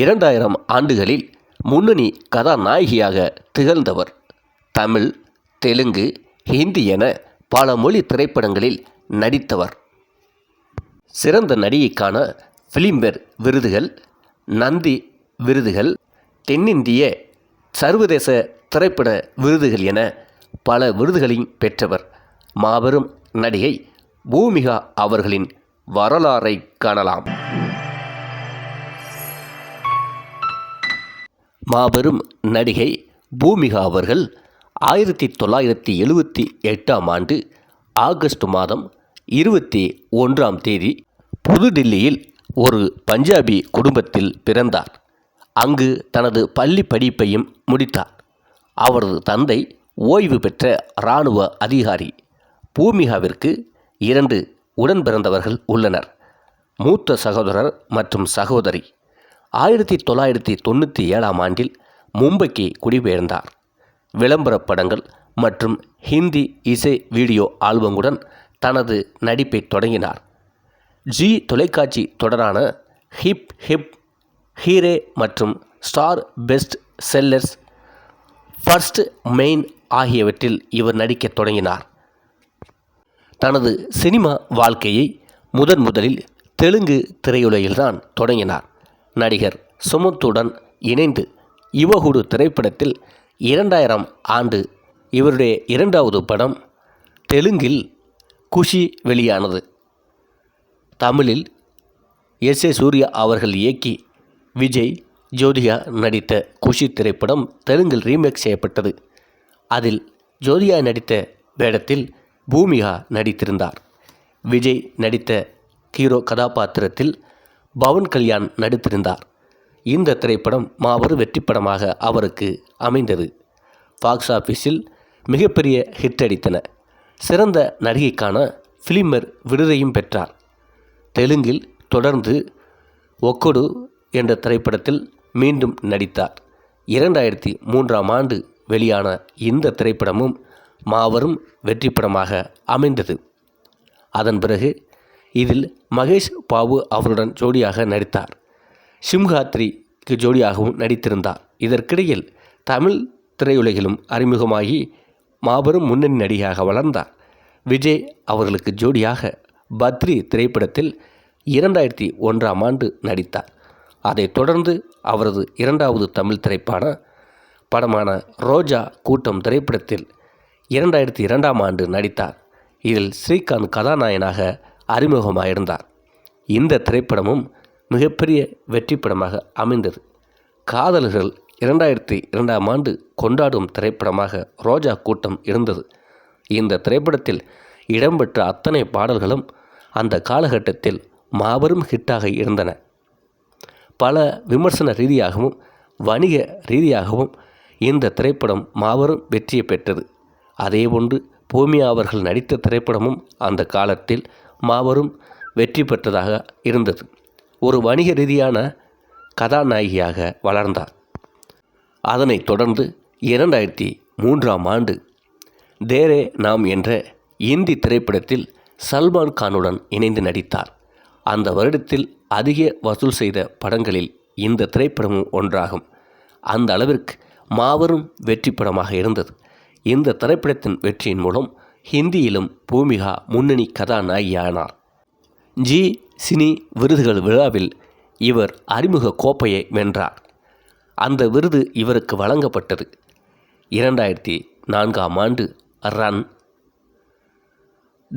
இரண்டாயிரம் ஆண்டுகளில் முன்னணி கதாநாயகியாக திகழ்ந்தவர். தமிழ் தெலுங்கு ஹிந்தி என பல மொழி திரைப்படங்களில் நடித்தவர். சிறந்த நடிகைக்கான ஃபிலிம்பேர் விருதுகள் நந்தி விருதுகள் தென்னிந்திய சர்வதேச திரைப்பட விருதுகள் என பல விருதுகளையும் பெற்றவர். மாபெரும் நடிகை பூமிகா அவர்களின் வரலாறை காணலாம். மாபெரும் நடிகை பூமிகா அவர்கள் ஆயிரத்தி தொள்ளாயிரத்தி எழுவத்தி எட்டாம் ஆண்டு ஆகஸ்ட் மாதம் இருபத்தி ஒன்றாம் தேதி புதுடில்லியில் ஒரு பஞ்சாபி குடும்பத்தில் பிறந்தார். அங்கு தனது பள்ளி படிப்பையும் முடித்தார். அவரது தந்தை ஓய்வு பெற்ற இராணுவ அதிகாரி. பூமிகாவிற்கு இரண்டு உடன் பிறந்தவர்கள் உள்ளனர். மூத்த சகோதரர் மற்றும் சகோதரி. ஆயிரத்தி தொள்ளாயிரத்தி தொண்ணூற்றி ஏழாம் ஆண்டில் மும்பைக்கு குடிபெயர்ந்தார். விளம்பரப் படங்கள் மற்றும் ஹிந்தி இசை வீடியோ ஆல்பங்குடன் தனது நடிப்பை தொடங்கினார். ஜி தொலைக்காட்சி தொடரான ஹிப் ஹிப் ஹீரே மற்றும் star best sellers first main ஆகியவற்றில் இவர் நடிக்கத் தொடங்கினார். தனது சினிமா வாழ்க்கையை முதன் முதலில் தெலுங்கு திரையுலகில்தான் தொடங்கினார். நடிகர் சுமுத்துடன் இணைந்து யுவகுடு திரைப்படத்தில் இரண்டாயிரம் ஆண்டு இவருடைய இரண்டாவது படம் தெலுங்கில் குஷி வெளியானது. தமிழில் எஸ் ஏ சூர்யா அவர்கள் இயக்கி விஜய் ஜோதிகா நடித்த குஷி திரைப்படம் தெலுங்கில் ரீமேக் செய்யப்பட்டது. அதில் ஜோதிகா நடித்த வேடத்தில் பூமிகா நடித்திருந்தார். விஜய் நடித்த ஹீரோ கதாபாத்திரத்தில் பவன் கல்யாண் நடித்திருந்தார். இந்த திரைப்படம் மாபெரும் வெற்றிப்படமாக அவருக்கு அமைந்தது. பாக்ஸ் ஆஃபீஸில் மிகப்பெரிய ஹிட் அடித்தன. சிறந்த நடிகைக்கான ஃபிலிமர் விருதையும் பெற்றார். தெலுங்கில் தொடர்ந்து ஒக்கொடு என்ற திரைப்படத்தில் மீண்டும் நடித்தார். இரண்டாயிரத்தி மூன்றாம் ஆண்டு வெளியான இந்த திரைப்படமும் மாபெரும் வெற்றிப்படமாக அமைந்தது. அதன் பிறகு இதில் மகேஷ் பாபு அவருடன் ஜோடியாக நடித்தார். சிம்ஹாத்ரிக்கு ஜோடியாகவும் நடித்திருந்தார். இதற்கிடையில் தமிழ் திரையுலகிலும் அறிமுகமாகி மாபெரும் முன்னணி நடிகையாக வளர்ந்தார். விஜய் அவர்களுக்கு ஜோடியாக பத்ரி திரைப்படத்தில் இரண்டாயிரத்தி ஒன்றாம் ஆண்டு நடித்தார். அதைத் தொடர்ந்து அவரது இரண்டாவது தமிழ் திரைப்பான படமான ரோஜா கூட்டம் திரைப்படத்தில் இரண்டாயிரத்தி இரண்டாம் ஆண்டு நடித்தார். இதில் ஸ்ரீகாந்த் கதாநாயகனாக அறிமுகமாயிருந்தார். இந்த திரைப்படமும் மிகப்பெரிய வெற்றி படமாக அமைந்தது. காதலர்கள் இரண்டாயிரத்தி இரண்டாம் ஆண்டு கொண்டாடும் திரைப்படமாக ரோஜா கூட்டம் இருந்தது. இந்த திரைப்படத்தில் இடம்பெற்ற அத்தனை பாடல்களும் அந்த காலகட்டத்தில் மாபெரும் ஹிட்டாக இருந்தன. பல விமர்சன ரீதியாகவும் வணிக ரீதியாகவும் இந்த திரைப்படம் மாபெரும் வெற்றியை பெற்றது. அதேபோன்று பூமியா அவர்கள் நடித்த திரைப்படமும் அந்த காலத்தில் மாபெரும் வெற்றி பெற்றதாக இருந்தது. ஒரு வணிக ரீதியான கதாநாயகியாக வளர்ந்தார். அதனைத் தொடர்ந்து இரண்டாயிரத்தி மூன்றாம் ஆண்டு தேரே நாம் என்ற இந்தி திரைப்படத்தில் சல்மான் கானுடன் இணைந்து நடித்தார். அந்த வருடத்தில் அதிக வசூல் செய்த படங்களில் இந்த திரைப்படமும் ஒன்றாகும். அந்த அளவிற்கு மாபெரும் வெற்றி படமாக இருந்தது. இந்த திரைப்படத்தின் வெற்றியின் மூலம் ஹிந்தியிலும் பூமிகா முன்னணி கதாநாயகியானார். ஜி. சினி விருதுகள் விழாவில் இவர் அறிமுக கோப்பையை வென்றார். அந்த விருது இவருக்கு வழங்கப்பட்டது. இரண்டாயிரத்தி நான்காம் ஆண்டு ரன்.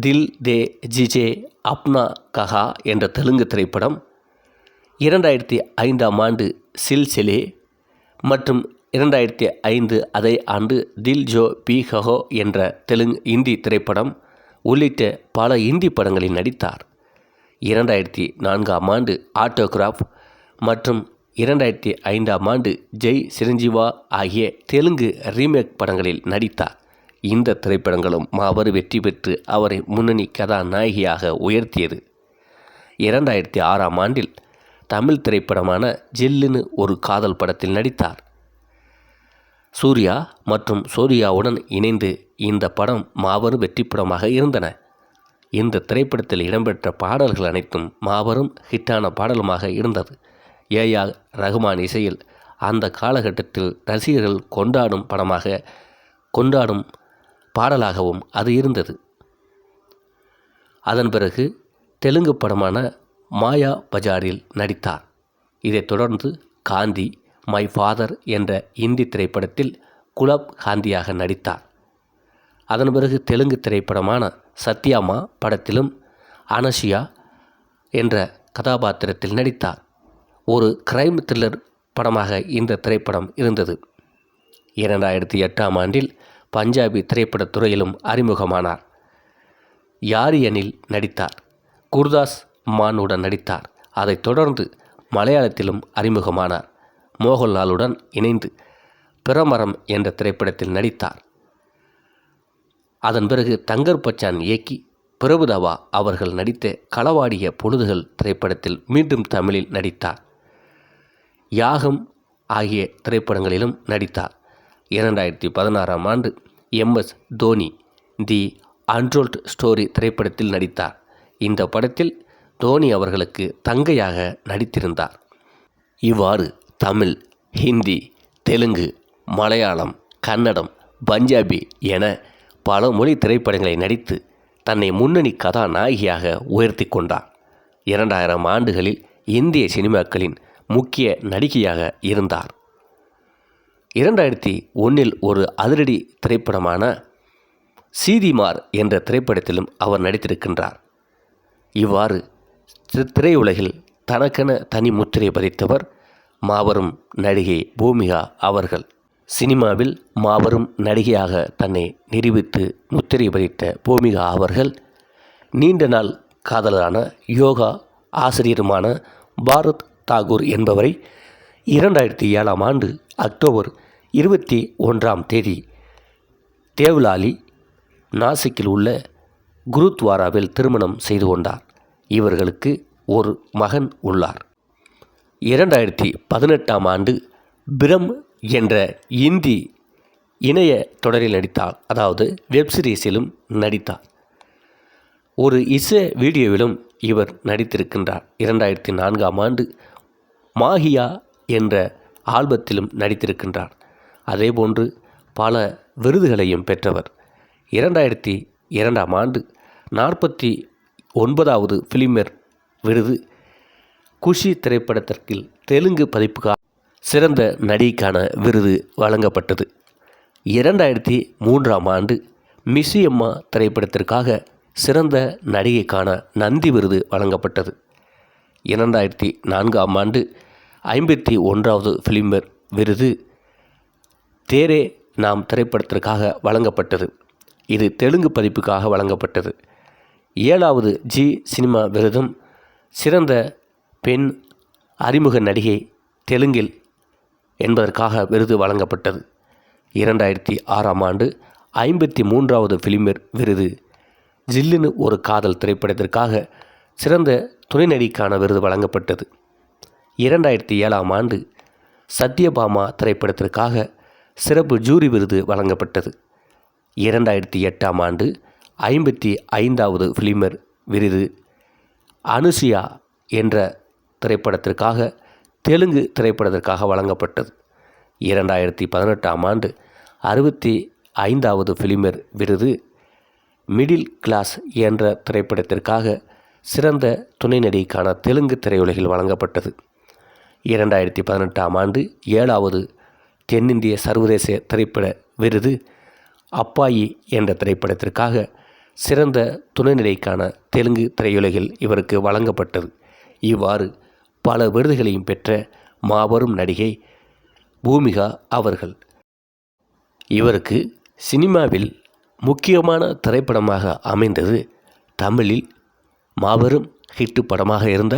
தில் தே ஜிஜே அப்னா கஹா என்ற தெலுங்கு திரைப்படம். இரண்டாயிரத்தி ஐந்தாம் ஆண்டு சில்சிலே மற்றும் இரண்டாயிரத்தி ஐந்து அதே ஆண்டு தில் ஜோ பி ஹஹோ என்ற தெலுங்கு இந்தி திரைப்படம் உள்ளிட்ட பல இந்தி படங்களில் நடித்தார். இரண்டாயிரத்தி நான்காம் ஆண்டு ஆட்டோகிராஃப் மற்றும் இரண்டாயிரத்தி ஐந்தாம் ஆண்டு ஜெய் சிரஞ்சீவா ஆகிய தெலுங்கு ரீமேக் படங்களில் நடித்தார். இந்த திரைப்படங்களும் மாபெரும் வெற்றி பெற்று அவரை முன்னணி கதாநாயகியாக உயர்த்தியது. இரண்டாயிரத்தி ஆறாம் ஆண்டில் தமிழ் திரைப்படமான ஜில்லுன்னு ஒரு காதல் படத்தில் நடித்தார். சூர்யா மற்றும் சூர்யாவுடன் இணைந்து இந்த படம் மாபெரும் வெற்றி படமாக இருந்தன. இந்த திரைப்படத்தில் இடம்பெற்ற பாடல்கள் அனைத்தும் மாபெரும் ஹிட்டான பாடலுமாக இருந்தது. ஏஆர் ரகுமான் இசையில் அந்த காலகட்டத்தில் ரசிகர்கள் கொண்டாடும் படமாக கொண்டாடும் பாடலாகவும் அது இருந்தது. அதன் பிறகு தெலுங்கு படமான மாயா பஜாரில் நடித்தார். இதைத் தொடர்ந்து காந்தி மை ஃபாதர் என்ற இந்தி திரைப்படத்தில் குலப் காந்தியாக நடித்தார். அதன் பிறகு தெலுங்கு திரைப்படமான சத்யாமா படத்திலும் அனசியா என்ற கதாபாத்திரத்தில் நடித்தார். ஒரு கிரைம் த்ரில்லர் படமாக இந்த திரைப்படம் இருந்தது. இரண்டாயிரத்தி எட்டாம் ஆண்டில் பஞ்சாபி திரைப்படத் துறையிலும் அறிமுகமானார். யாரியனில் நடித்தார். குர்தாஸ் மானுடன் நடித்தார். அதைத் தொடர்ந்து மலையாளத்திலும் அறிமுகமானார். மோகன்லாலுடன் இணைந்து பிரமரம் என்ற திரைப்படத்தில் நடித்தார். அதன் பிறகு தங்கர் பச்சான் இயக்கி பிரபுதவா அவர்கள் நடித்த களவாடிய பொழுதுகள் திரைப்படத்தில் மீண்டும் தமிழில் நடித்தார். யாகம் ஆகிய திரைப்படங்களிலும் நடித்தார். இரண்டாயிரத்தி பதினாறாம் ஆண்டு MS Dhoni the untold story திரைப்படத்தில் நடித்தார். இந்த படத்தில் தோனி அவர்களுக்கு தங்கையாக நடித்திருந்தார். இவ்வாறு தமிழ் ஹிந்தி தெலுங்கு மலையாளம் கன்னடம் பஞ்சாபி என பல மொழி திரைப்படங்களை நடித்து தன்னை முன்னணி கதாநாயகியாக உயர்த்தி கொண்டார். இரண்டாயிரம் ஆண்டுகளில் இந்திய சினிமாக்களின் முக்கிய நடிகையாக இருந்தார். இரண்டாயிரத்தி ஒன்றில் ஒரு அதிரடி திரைப்படமான சீதிமார் என்ற திரைப்படத்திலும் அவர் நடித்திருக்கின்றார். இவ்வாறு திரையுலகில் தனக்கென தனி முத்திரை பதித்தவர் மாபெரும் நடிகை பூமிகா அவர்கள். சினிமாவில் மாபெரும் நடிகையாக தன்னை நிரூபித்து முத்திரை பதித்த பூமிகா அவர்கள் நீண்ட நாள் காதலரான யோகா ஆசிரியருமான பாரத் தாகூர் என்பவரை இரண்டாயிரத்தி ஏழாம் ஆண்டு அக்டோபர் இருபத்தி ஒன்றாம் தேதி தேவ்லாலி நாசிக்கில் உள்ள குருத்வாராவில் திருமணம் செய்து கொண்டார். இவர்களுக்கு ஒரு மகன் உள்ளார். இரண்டாயிரத்தி பதினெட்டாம் ஆண்டு பிரம் என்ற இந்தி இணைய தொடரில் நடித்தார். அதாவது வெப் சீரிஸிலும் நடித்தார். ஒரு இசை வீடியோவிலும் இவர் நடித்திருக்கின்றார். இரண்டாயிரத்தி நான்காம் ஆண்டு மாஹியா என்ற ஆல்பத்திலும் நடித்திருக்கின்றார். அதேபோன்று பல விருதுகளையும் பெற்றவர். இரண்டாயிரத்தி இரண்டாம் ஆண்டு நாற்பத்தி ஒன்பதாவது ஃபிலிமேர் விருது குஷி திரைப்படத்திற்கு தெலுங்கு பதிப்புக்காக சிறந்த நடிகைக்கான விருது வழங்கப்பட்டது. இரண்டாயிரத்தி மூன்றாம் ஆண்டு மிஸ்ஸியம்மா திரைப்படத்திற்காக சிறந்த நடிகைக்கான நந்தி விருது வழங்கப்பட்டது. இரண்டாயிரத்தி நான்காம் ஆண்டு ஐம்பத்தி ஒன்றாவது ஃபிலிம்பர் விருது தேரே நாம் திரைப்படத்திற்காக வழங்கப்பட்டது. இது தெலுங்கு பதிப்புக்காக வழங்கப்பட்டது. ஏழாவது ஜி சினிமா விருதும் சிறந்த பெண் அறிமுக நடிகை தெலுங்கில் என்பதற்காக விருது வழங்கப்பட்டது. இரண்டாயிரத்தி ஆறாம் ஆண்டு ஐம்பத்தி மூன்றாவது ஃபிலிமர் விருது. ஜில்லுன்னு ஒரு காதல் திரைப்படத்திற்காக சிறந்த துணை நடிகான விருது வழங்கப்பட்டது. இரண்டாயிரத்தி ஏழாம் ஆண்டு சத்யபாமா திரைப்படத்திற்காக சிறப்பு ஜூரி விருது வழங்கப்பட்டது. இரண்டாயிரத்தி எட்டாம் ஆண்டு ஐம்பத்தி ஐந்தாவது ஃபிலிமர் விருது. அனுசியா என்ற திரைப்படத்திற்காக தெலுங்கு திரைப்படத்திற்காக வழங்கப்பட்டது. இரண்டாயிரத்தி பதினெட்டாம் ஆண்டு அறுபத்தி ஐந்தாவது ஃபிலிமர் விருது மிடில் கிளாஸ் என்ற திரைப்படத்திற்காக சிறந்த துணை நடிகைக்கான தெலுங்கு திரையுலகில் வழங்கப்பட்டது. இரண்டாயிரத்தி பதினெட்டாம் ஆண்டு ஏழாவது தென்னிந்திய சர்வதேச திரைப்பட விருது அப்பாயி என்ற திரைப்படத்திற்காக சிறந்த துணைநிலைக்கான தெலுங்கு திரையுலகில் இவருக்கு வழங்கப்பட்டது. இவ்வாறு பல விருதுகளையும் பெற்ற மாபெரும் நடிகை பூமிகா அவர்கள். இவருக்கு சினிமாவில் முக்கியமான திரைப்படமாக அமைந்தது தமிழில் மாபெரும் ஹிட்டு படமாக இருந்த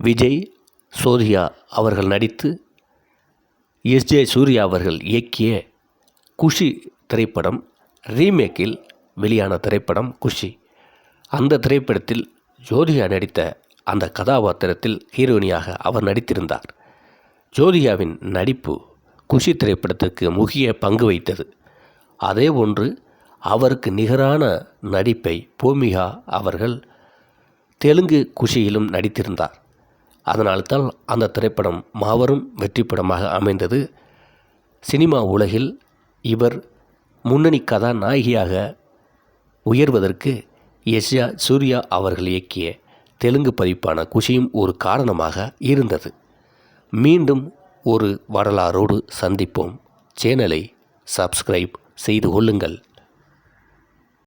விஜய் சோதியா அவர்கள் நடித்து எஸ் ஜே சூர்யா அவர்கள் இயக்கிய குஷி திரைப்படம் ரீமேக்கில் வெளியான திரைப்படம் குஷி. அந்த திரைப்படத்தில் ஜோதிகா நடித்த அந்த கதாபாத்திரத்தில் ஹீரோயினியாக அவர் நடித்திருந்தார். ஜோதிகாவின் நடிப்பு குஷி திரைப்படத்திற்கு முக்கிய பங்கு வகித்தது. அதே ஒன்று அவருக்கு நிகரான நடிப்பை பூமிகா அவர்கள் தெலுங்கு குஷியிலும் நடித்திருந்தார். அதனால்தான் அந்த திரைப்படம் மாபெரும் வெற்றி படமாக அமைந்தது. சினிமா உலகில் இவர் முன்னணி கதாநாயகியாக உயர்வதற்கு எஸ்யா சூர்யா அவர்கள் இயக்கிய தெலுங்கு பதிப்பான குஷியும் ஒரு காரணமாக இருந்தது. மீண்டும் ஒரு வரலாறோடு சந்திப்போம். சேனலை சப்ஸ்கிரைப் செய்து கொள்ளுங்கள்.